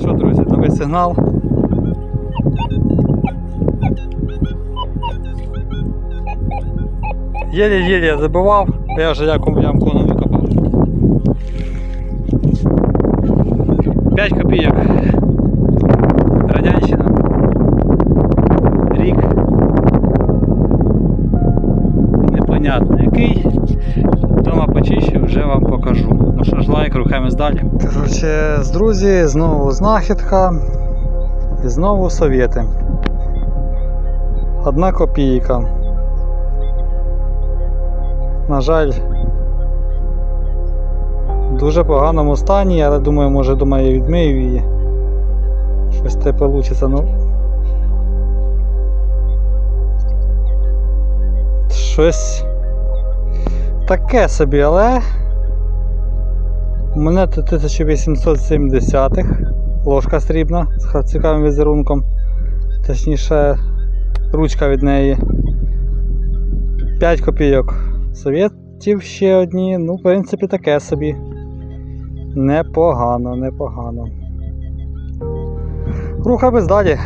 що, друзі, новий сигнал. Єлі-єлі я забивав, бо я вже якому ямку не викопав. 5 копійок. Радянщина. Рік. Непонятно який. Дома почищу, вже вам покажу. Лайк, рухаємось далі. Коротше, з друзі, знову знахідка. І знову совєти. Одна копійка. На жаль, в дуже поганому стані, але думаю, може думаю, я відмию її. Щось те вийде. Ну. Щось таке собі, але мене тут 1870-х. Ложка срібна з цікавим візерунком. Точніше, ручка від неї. 5 копійок совєтів ще одні. Ну, в принципі, таке собі. Непогано, непогано. Рухаємось далі.